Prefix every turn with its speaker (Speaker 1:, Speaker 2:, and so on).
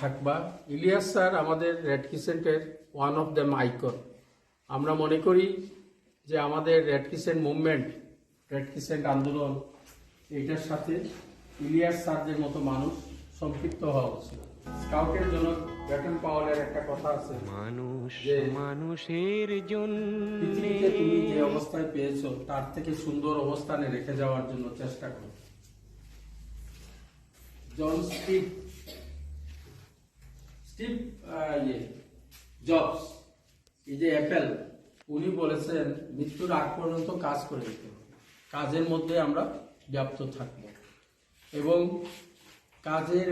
Speaker 1: থাকবা। ইলিয়াস স্যার আমাদের রেড কিসেন্টের ওয়ান অফ দ্যাম আইকন আমরা মনে করি যে আমাদের red crescent movement red crescent আন্দোলন এইটার সাথে ইলিয়াস স্যারদের মতো মানুষ সম্পৃক্ত হওয়া উচিত। স্কাউটের জন্য ব্যাটন পাওয়ালের একটা কথা আছে
Speaker 2: মানুষ
Speaker 1: যে
Speaker 2: মানুষের জন্য।
Speaker 1: তুমি যে অবস্থায় পেয়েছ তার থেকে সুন্দর অবস্থানে রেখে যাওয়ার জন্য চেষ্টা করো। জন স্টিভ স্টিভ ইয়ে জবস এই যে অ্যাপেল উনি বলেছেন, মৃত্যুর আগ পর্যন্ত কাজ করে যেতে কাজের মধ্যে আমরা ব্যাপ্ত থাকব। এবং কাজের